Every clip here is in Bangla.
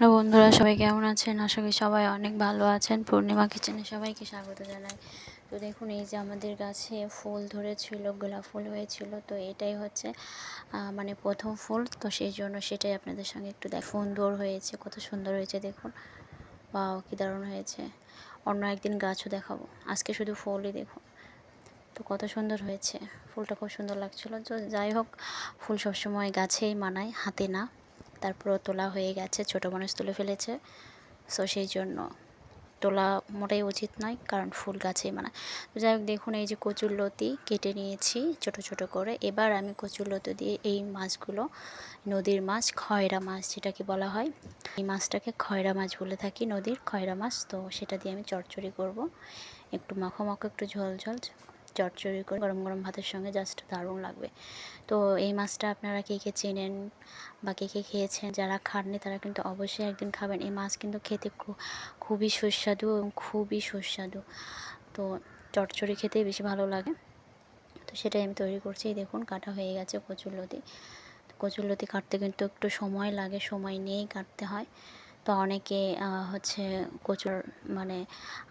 হ্যালো বন্ধুরা, সবাই কেমন আছেন? আশা করি সবাই অনেক ভালো আছেন। পূর্ণিমা কিচেনে সবাইকে স্বাগত জানাই। তো দেখুন, এই যে আমাদের গাছে ফুল ধরেছিল, গোলাপ ফুল হয়েছিল, তো এটাই হচ্ছে মানে প্রথম ফুল। তো সেই জন্য সেটাই আপনাদের সঙ্গে একটু দেখ সুন্দর হয়েছে, কত সুন্দর হয়েছে, দেখুন। বা কি দারুণ হয়েছে। অন্য একদিন গাছও দেখাবো। আজকে শুধু ফুলই দেখুন। তো কত সুন্দর হয়েছে। ফুলটা খুব সুন্দর লাগছিল। তো যাই হোক, ফুল সবসময় গাছেই মানায়, হাতে না। তারপরও তোলা হয়ে গেছে, ছোটো মানুষ তুলে ফেলেছে। সো সেই জন্য তোলা মোটেই উচিত নয়, কারণ ফুল গাছেই মানায় তো যাই হোক, দেখুন, এই যে কচুর লতি কেটে নিয়েছি ছোট ছোট করে। এবার আমি কচুর লতি দিয়ে এই মাছগুলো, নদীর মাছ, খয়রা মাছ যেটাকে বলা হয়, এই মাছটাকে খয়রা মাছ বলে থাকি, নদীর খয়রা মাছ। তো সেটা দিয়ে আমি চড়চড়ি করব। একটু মাখো মাখো, একটু ঝোল ঝোল। চচ্চড়ি করে গরম গরম ভাতের সঙ্গে জাস্ট দারুণ লাগবে। তো এই মাছটা আপনারা কে কে চেনেন বা কে কে খেয়েছেন, যারা খাননি তারা কিন্তু অবশ্যই একদিন খাবেন। এই মাছ কিন্তু খেতে খুবই সুস্বাদু এবং খুবই সুস্বাদু। তো চটচড়ি খেতেই বেশি ভালো লাগে। তো সেটাই আমি তৈরি করছি। দেখুন, কাটা হয়ে গেছে কচুরলতি কচুরলতি কাটতে কিন্তু একটু সময় লাগে, সময় নিয়েই কাটতে হয়। তো অনেকে হচ্ছে কচুর মানে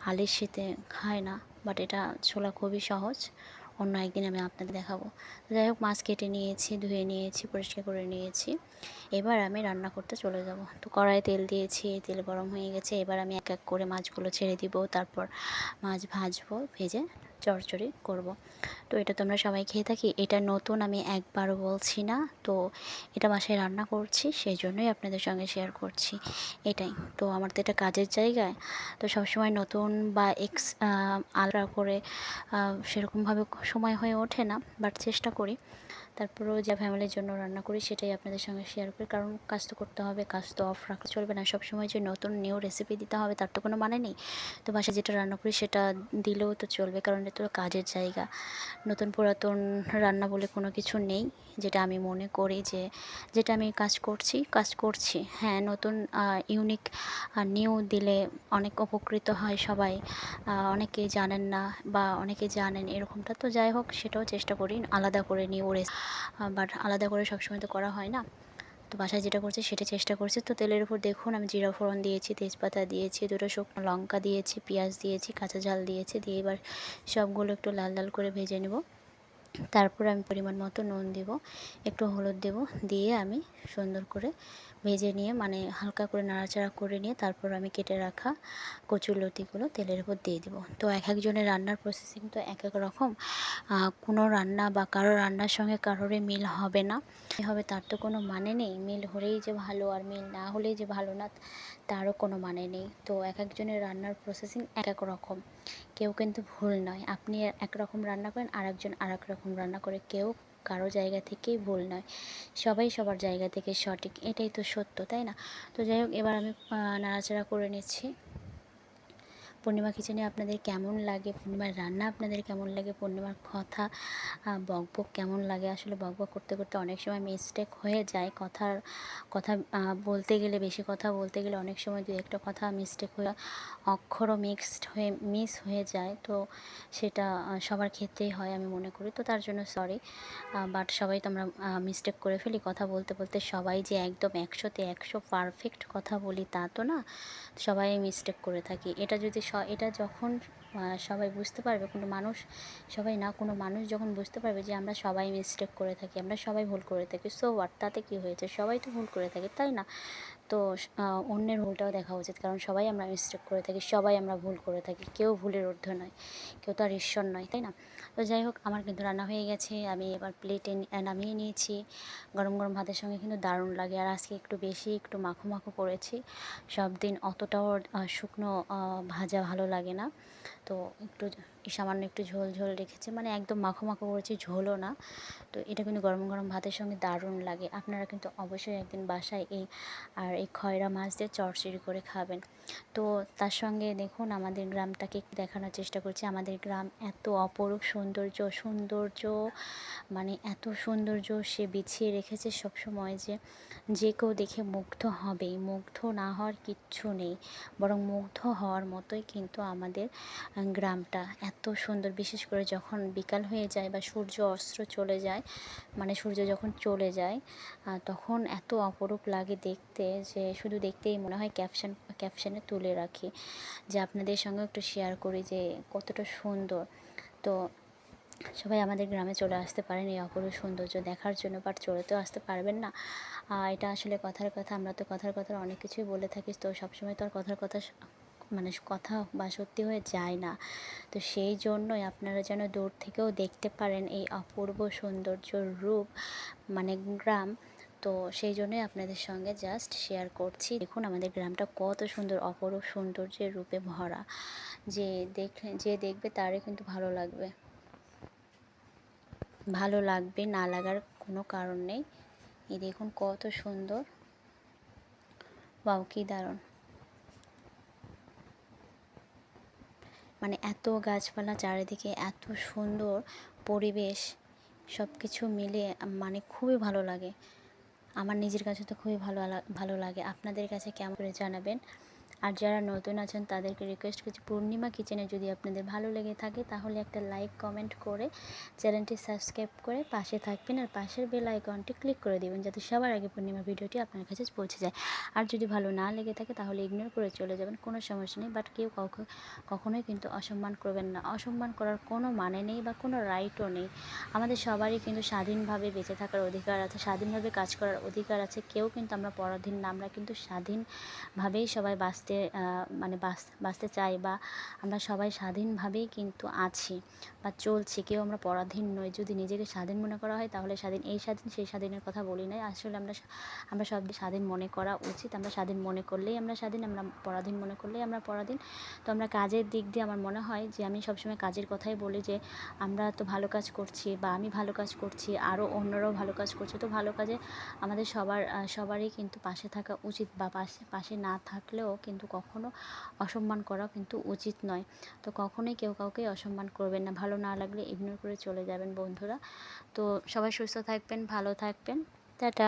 আলির শীতে খায় না। বাট এটা ছোলা খুবই সহজ। অন্য একদিন আমি আপনাদের দেখাবো। যাই হোক, মাছ কেটে নিয়েছি, ধুয়ে নিয়েছি, পরিষ্কার করে নিয়েছি। এবার আমি রান্না করতে চলে যাব। তো কড়াই তেল দিয়েছি তেল গরম হয়ে গেছে। এবার আমি এক এক করে মাছগুলো ছেড়ে দিব। তারপর মাছ ভাজবো, ভেজে চড়চড়ি করব। তো এটা তো আমরা সবাই খেয়ে থাকি। এটা নতুন, আমি একবারও বলছি না। তো এটা বাসায় রান্না করছি সেই জন্যই আপনাদের সঙ্গে শেয়ার করছি। এটাই। তো আমার তো এটা কাজের জায়গায়। তো সবসময় নতুন বা এক্স আলাদা করে সেরকমভাবে সময় হয়ে ওঠে না বাট চেষ্টা করি। তারপরেও যা ফ্যামিলির জন্য রান্না করি, সেটাই আপনাদের সঙ্গে শেয়ার করি। কারণ কাজ তো করতে হবে, কাজ তো অফ রাখলে চলবে না। সবসময় যে নতুন নিউ রেসিপি দিতে হবে, তার তো কোনো মানে নেই। তো বাসায় যেটা রান্না করি, সেটা দিলেও তো চলবে। কারণ এটা তো কাজের জায়গা। নতুন পুরাতন রান্না বলে কোনো কিছু নেই, যেটা আমি মনে করি যে, যেটা আমি কাজ করছি কাজ করছি। হ্যাঁ নতুন ইউনিক নিউ দিলে অনেক উপকৃত হয় সবাই। অনেকে জানেন না বা অনেকে জানেন এরকমটা। তো যাই হোক, সেটাও চেষ্টা করি আলাদা করে নিউ রেস বাট আলাদা করে সবসময় তো করা হয় না। তো বাসায় যেটা করছে সেটা চেষ্টা করছি। তো তেলের উপর দেখুন আমি জিরা ফোড়ন দিয়েছি, তেজপাতা দিয়েছি, দুটো শুকনো লঙ্কা দিয়েছি, পেঁয়াজ দিয়েছি, কাঁচা ঝাল দিয়েছি। দিয়ে এবার সবগুলো একটু লাল লাল করে ভেজে নেব। তারপর আমি পরিমাণ মতো নুন দেব, একটু হলুদ দেব, দিয়ে আমি সুন্দর করে ভেজে নিয়ে মানে হালকা করে নাড়াচাড়া করে নিয়ে তারপর আমি কেটে রাখা কচুর লতিগুলো তেলের উপর দিয়ে দেবো। তো এক একজনের রান্নার প্রসেসিং তো এক এক রকম। কোনো রান্না বা কারও রান্নার সঙ্গে কারোরই মিল হবে না। হবে তার তো কোনো মানে নেই। মিল হলেই যে ভালো আর মিল না হলেই যে ভালো না তারও কোনো মানে নেই। তো এক একজনের রান্নার প্রসেসিং এক এক রকম। কেউ কিন্তু ভুল নয়। আপনি এক রকম রান্না করেন আর একজন আর এক রকম রান্না করে। কেউ কারও জায়গা থেকেই ভুল নয়। সবাই সবার জায়গা থেকে সঠিক। এটাই তো সত্য, তাই না? তো যাই হোক, এবার আমি নাড়াচাড়া করে নিচ্ছি। পূর্ণিমা কিচেনে আপনাদের কেমন লাগে? পূর্ণিমার রান্না আপনাদের কেমন লাগে? পূর্ণিমার কথা বকবক কেমন লাগে? আসলে বকবক করতে করতে অনেক সময় মিস্টেক হয়ে যায়। কথার, কথা বলতে গেলে, বেশি কথা বলতে গেলে অনেক সময় দু একটা কথা মিস্টেক হয়ে, অক্ষরও মিক্সড হয়ে মিস হয়ে যায়। তো সেটা সবার ক্ষেত্রেই হয় আমি মনে করি। তো তার জন্য সরি বাট সবাই তো আমরা মিস্টেক করে ফেলি। কথা বলতে বলতে সবাই যে একদম একশোতে একশো পারফেক্ট কথা বলি তা তো না। সবাই মিস্টেক করে থাকি। এটা যদি স এটা যখন সবাই বুঝতে পারবে, কোনো মানুষ, সবাই না, কোনো মানুষ যখন বুঝতে পারবে যে আমরা সবাই মিস্টেক করে থাকি, আমরা সবাই ভুল করে থাকি সো হোয়াট তাতে কী হয়েছে? সবাই তো ভুল করে থাকে, তাই না? তো অন্যের ভুলটাও দেখা উচিত। কারণ সবাই আমরা মিস্টেক করে থাকি, সবাই আমরা ভুল করে থাকি। কেউ ভুলের ঊর্ধ্ব নয়, কেউ তো আর ঈশ্বর নয়, তাই না? তো যাই হোক, আমার কিন্তু রান্না হয়ে গেছে। আমি এবার প্লেটে নামিয়ে নিয়েছি। গরম গরম ভাতের সঙ্গে কিন্তু দারুণ লাগে। আর আজকে একটু বেশি, একটু মাখো মাখো করেছি। সব দিন অতটাও শুকনো ভাজা ভালো লাগে না। তো একটু সামান্য একটু ঝোল ঝোল রেখেছে। মানে একদম মাখো মাখো করেছি, ঝোলও না। তো এটা কিন্তু গরম গরম ভাতের সঙ্গে দারুণ লাগে। আপনারা কিন্তু অবশ্যই একদিন বাসায় এই, আর এই খয়রা মাছ দিয়ে চচ্চড়ি করে খাবেন। তো তার সঙ্গে দেখুন আমাদের গ্রামটাকে দেখানোর চেষ্টা করছি। আমাদের গ্রাম এত অপরূপ সৌন্দর্য সৌন্দর্য মানে এত সৌন্দর্য সে বিছিয়ে রেখেছে সব সময় যে যে কেউ দেখে মুগ্ধ হবেই। মুগ্ধ না হওয়ার কিচ্ছু নেই। বরং মুগ্ধ হওয়ার মতোই কিন্তু আমাদের গ্রামটা এত সুন্দর। বিশেষ করে যখন বিকাল হয়ে যায় বা সূর্য অস্ত্র চলে যায় মানে সূর্য যখন চলে যায় তখন এত অপরূপ লাগে দেখতে যে শুধু দেখতেই মনে হয় ক্যাপশন ক্যাপশনে তুলে রাখি। যে আপনাদের সঙ্গে একটু শেয়ার করি যে কতটা সুন্দর। তো সবাই আমাদের গ্রামে চলে আসতে পারেন এই অপরূপ সৌন্দর্য দেখার জন্য বাট চলে তো আসতে পারবেন না। এটা আসলে কথার কথা, আমরা তো কথার কথা অনেক কিছুই বলে থাকি, তো সবসময় তো আর কথার কথা মানে কথা বা সত্যি হয়ে যায় না। তো সেই জন্যই আপনারা যেন দূর থেকেও দেখতে পারেন এই অপূর্ব সৌন্দর্য রূপ মানে গ্রাম। তো সেই জন্যই আপনাদের সঙ্গে জাস্ট শেয়ার করছি। দেখুন, আমাদের গ্রামটা কত সুন্দর, অপরূপ সৌন্দর্যের রূপে ভরা। যে দেখে, যে দেখবে তারই কিন্তু ভালো লাগবে। ভালো লাগবে, না লাগার কোনো কারণ নেই। এই দেখুন কত সুন্দর। বাউ কি দারুণ। মানে এত গাছপালা চারিদিকে, এত সুন্দর পরিবেশ সব কিছু মিলে মানে খুবই ভালো লাগে। আমার নিজের কাছে তো খুবই ভালো ভালো লাগে। আপনাদের কাছে কেমন করে জানাবেন? আর যারা নতুন আছেন, তাদেরকে রিকোয়েস্ট করছি পূর্ণিমা কিচেনে যদি আপনাদের ভালো লেগে থাকে, তাহলে একটা লাইক কমেন্ট করে চ্যানেলটি সাবস্ক্রাইব করে পাশে থাকবেন আর পাশের বেল আইকনটি ক্লিক করে দেবেন, যাতে সবার আগে পূর্ণিমা ভিডিওটি আপনার কাছে পৌঁছে যায়। আর যদি ভালো না লেগে থাকে, তাহলে ইগনোর করে চলে যাবেন, কোনো সমস্যা নেই। বাট কেউ কাউকে, কখনোই কিন্তু অসম্মান করবেন না। অসম্মান করার কোনো মানে নেই বা কোনো রাইটও নেই। আমাদের সবারই কিন্তু স্বাধীনভাবে বেঁচে থাকার অধিকার আছে, স্বাধীনভাবে কাজ করার অধিকার আছে। কেউ কিন্তু আমরা পরাধীন না, আমরা কিন্তু স্বাধীনভাবেই সবাই বাঁচতে আহ, মানে বাঁচ বাঁচতে চাই বা আমরা সবাই স্বাধীনভাবেই কিন্তু আছি বা চলছি কেউ আমরা পরাধীন নই। যদি নিজেকে স্বাধীন মনে করা হয় তাহলে স্বাধীন এই স্বাধীন সেই স্বাধীনের কথা বলি নাই। আসলে আমরা আমরা সব স্বাধীন মনে করা উচিত। আমরা স্বাধীন মনে করলেই আমরা স্বাধীন আমরা পরাধীন মনে করলেই আমরা পরাধীন। তো আমরা কাজের দিক দিয়ে আমার মনে হয় যে আমি সবসময় কাজের কথাই বলি যে আমরা তো ভালো কাজ করছি বা আমি ভালো কাজ করছি আরও অন্যরাও ভালো কাজ করছে। তো ভালো কাজে আমাদের সবার সবারই কিন্তু পাশে থাকা উচিত বা পাশে পাশে না থাকলেও কিন্তু কখনো অসম্মান করা কিন্তু উচিত নয়। তো কখনোই কেউ কাউকে অসম্মান করবেন না। ভালো না লাগলে ইগনোর করে চলে যাবেন বন্ধুরা। তো সবাই সুস্থ থাকবেন, ভালো থাকবেন। টাটা।